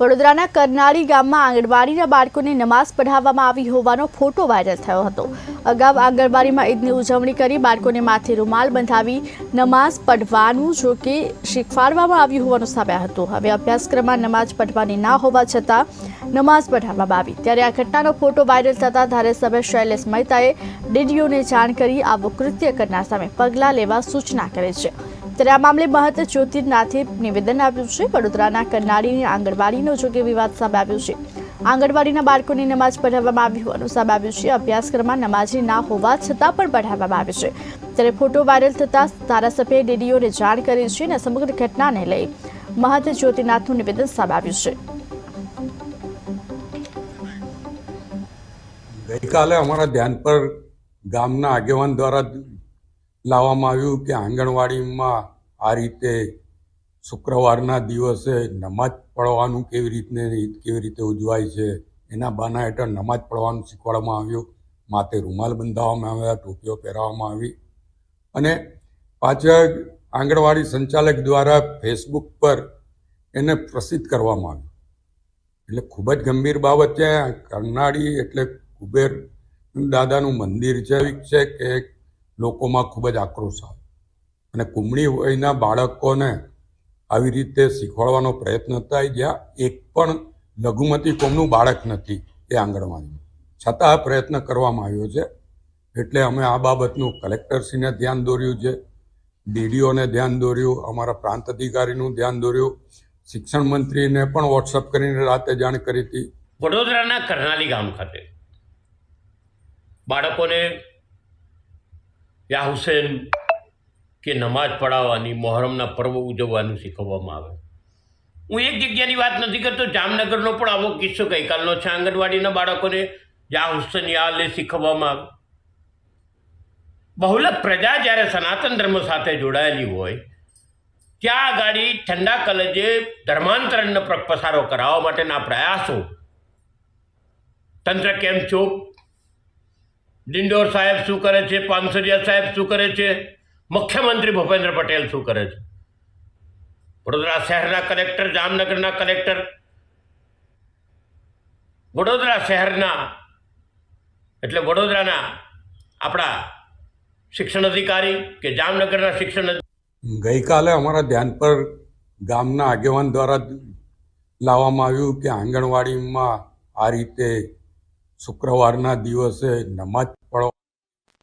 વડોદરાના કરનાળી ગામમાં આંગણવાડીના બાળકોને નમાઝ પઢાવવામાં આવી હોવાનો ફોટો વાયરલ થયો હતો. અગાઉ આંગણવાડીમાં ઈદની ઉજવણી કરી બાળકોને માથે રૂમાલ બંધાવી નમાઝ પઢવાનું જો કે શીખવાડવામાં આવ્યું હોવાનું સામે હતું. હવે અભ્યાસક્રમમાં નમાઝ પઢવાની ના હોવા છતાં નમાઝ પઢાવવામાં આવી. ત્યારે આ ઘટનાનો ફોટો વાયરલ થતાં ધારાસભ્ય શૈલેષ મહેતાએ ડીડીઓને જાણ કરી આવું કૃત્ય કરનાર સામે પગલાં લેવા સૂચના કરી છે. ત્યારે આ મામલે મહંત જ્યોતિર્નાથે નિવેદન આપ્યું છે. વડોદરાના કરનાળીની આંગણવાડીનો જો કે વિવાદ સામે આવ્યો છે. આંગણવાડીના બાળકોની નમાઝ પઢાવવામાં આવી હોવાનું સામે આવ્યું છે. અભ્યાસક્રમમાં નમાજી ના હોવા છતાં પણ પઢાવવામાં આવે છે. ત્યારે ફોટો વાયરલ થતાં ધારાસભ્યએ ડીડીઓને જાણ કરી છે અને સમગ્ર ઘટનાને લઈ મહંત જ્યોતિનાથનું નિવેદન સામે આવ્યું છે. ગઈકાલે અમારા ધ્યાન પર ગામના આગેવાન દ્વારા લાવવામાં આવ્યું કે આંગણવાડીમાં આ રીતે શુક્રવારના દિવસે નમાજ પડવાનું કેવી રીતને, કેવી રીતે ઉજવાય છે, એના બાના હેઠળ નમાજ પઢવાનું શીખવાડવામાં આવ્યું. માથે રૂમાલ બંધાવવામાં આવ્યા, ટોપીઓ પહેરાવવામાં આવી. અને પાછળ આંગણવાડી સંચાલક દ્વારા ફેસબુક પર એને પ્રસિદ્ધ કરવામાં આવ્યું. એટલે ખૂબ જ ગંભીર બાબત છે. કરનાળી એટલે કુબેર દાદાનું મંદિર છે છે કે લોકોમાં ખૂબ જ આક્રોશ આવે. અને કુમળી વયના બાળકોને આવી રીતે શીખવાડવાનો પ્રયત્ન થાય જ્યાં એક પણ લઘુમતી કોમનું બાળક નથી એ આંગણવાડીમાં. છતાં આ પ્રયત્ન કરવામાં આવ્યો છે. એટલે અમે આ બાબતનું કલેક્ટરશ્રીને ધ્યાન દોર્યું છે. ડીડીઓને ધ્યાન દોર્યું. અમારા પ્રાંત અધિકારીનું ધ્યાન દોર્યું. શિક્ષણ મંત્રીને પણ વોટ્સઅપ કરીને રાતે જાણ કરી હતી. વડોદરાના કરનાલી ગામ ખાતે બાળકોને યા હુસેન કે નમાજ પઢાવવાની, મોહરમના પર્વ ઉજવવાનું શીખવવામાં આવે. હું એક જગ્યાની વાત નથી કરતો, જામનગરનો પણ આવો કિસ્સો ગઈકાલનો છે આંગણવાડીના બાળકોને જા હુસન યાલે શીખવવામાં આવે. બહુલક પ્રજા જ્યારે સનાતન ધર્મ સાથે જોડાયેલી હોય, ત્યાં આગાડી ઠંડા કલેજે ધર્માંતરણનો પસારો કરાવવા માટેના પ્રયાસો. તંત્ર કેમ છો? ડિંડોર સાહેબ શું કરે છે? પાનસરિયા સાહેબ શું કરે છે? મુખ્યમંત્રી ભૂપેન્દ્ર પટેલ શું કરે છે? વડોદરા શહેરના કલેક્ટર, જામનગરના કલેક્ટર, વડોદરા શહેરના, એટલે વડોદરાના આપણા શિક્ષણ અધિકારી કે જામનગરના શિક્ષણ ગઈકાલે અમારા ધ્યાન પર ગામના આગેવાન દ્વારા લાવવામાં આવ્યું કે આંગણવાડીમાં આ રીતે શુક્રવારના દિવસે નમાજ પઢો